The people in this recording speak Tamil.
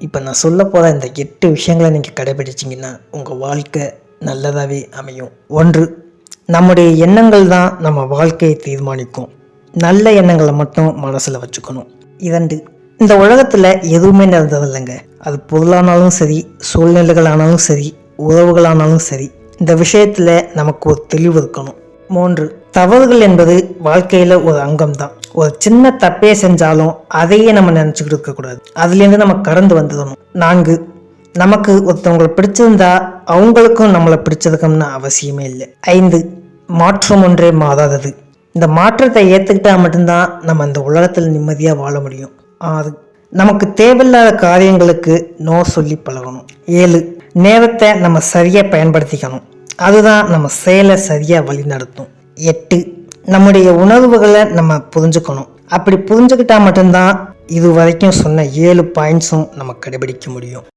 இப்போ நான் சொல்ல போகிற இந்த எட்டு விஷயங்களை நீங்கள் கடைபிடிச்சிங்கன்னா உங்கள் வாழ்க்கை நல்லதாகவே அமையும். ஒன்று நம்முடைய எண்ணங்கள் தான் நம்ம வாழ்க்கையை தீர்மானிக்கும். நல்ல எண்ணங்களை மட்டும் மனசில் வச்சுக்கணும். இரண்டு இந்த உலகத்தில் எதுவுமே நடந்ததில்லைங்க. அது பொருளானாலும் சரி சூழ்நிலைகளானாலும் சரி உறவுகளானாலும் சரி இந்த விஷயத்தில் நமக்கு ஒரு தெளிவு இருக்கணும். மூன்று தவறுகள் என்பது வாழ்க்கையில் ஒரு அங்கம் தான் ஒரு சின்ன தப்பே செஞ்சாலும் அதையே நம்ம நினச்சிக்கிட்டு இருக்கக்கூடாது அதுலேருந்து நம்ம கடந்து வந்துடணும். நான்கு நமக்கு ஒருத்தவங்களை பிடிச்சிருந்தா அவங்களுக்கும் நம்மளை பிடிச்சிருக்கணும்னு அவசியமே இல்லை. ஐந்து மாற்றம் ஒன்றே மாறாதது. இந்த மாற்றத்தை ஏற்றுக்கிட்டா மட்டும்தான் நம்ம அந்த உலகத்தில் நிம்மதியாக வாழ முடியும். ஆறு நமக்கு தேவையில்லாத காரியங்களுக்கு நோ சொல்லி பழகணும். ஏழு நேரத்தை நம்ம சரியாக பயன்படுத்திக்கணும். அதுதான் நம்ம செயலை சரியாக வழிநடத்தும். எட்டு நம்முடைய உணர்வுகளை நம்ம புரிஞ்சுக்கணும். அப்படி புரிஞ்சுக்கிட்டா மட்டும்தான் இது வரைக்கும் சொன்ன ஏழு பாயிண்ட்ஸும் நம்ம கடைபிடிக்க முடியும்.